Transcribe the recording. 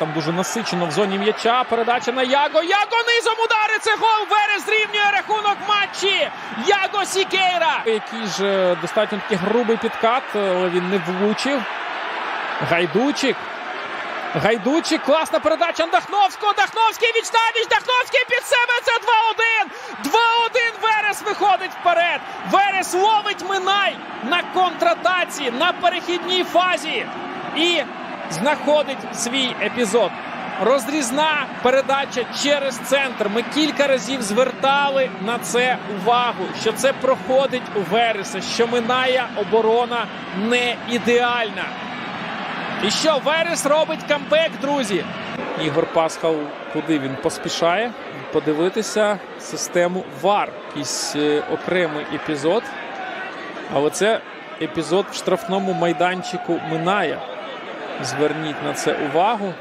Там дуже насичено в зоні м'яча. Передача на Яго. Яго низом удари. Це гол. Верес зрівнює рахунок матчі. Яго Сікейра. Який ж достатньо такий грубий підкат, але він не влучив. Гайдучик. Гайдучик. Класна передача Дахновського. Дахновський віч на віч. Дахновський під себе. Це 2-1. 2-1. Верес виходить вперед. Верес ловить Минай на контратаці, на перехідній фазі. І знаходить свій епізод. Розрізна передача через центр. Ми кілька разів звертали на це увагу, що це проходить у Вереса, що минає оборона не ідеальна. І що Верес робить камбек, друзі? Ігор Пасхал, куди він поспішає подивитися систему ВАР. Якийсь е, окремий епізод. Але це епізод в штрафному майданчику минає. Зверніть на це увагу.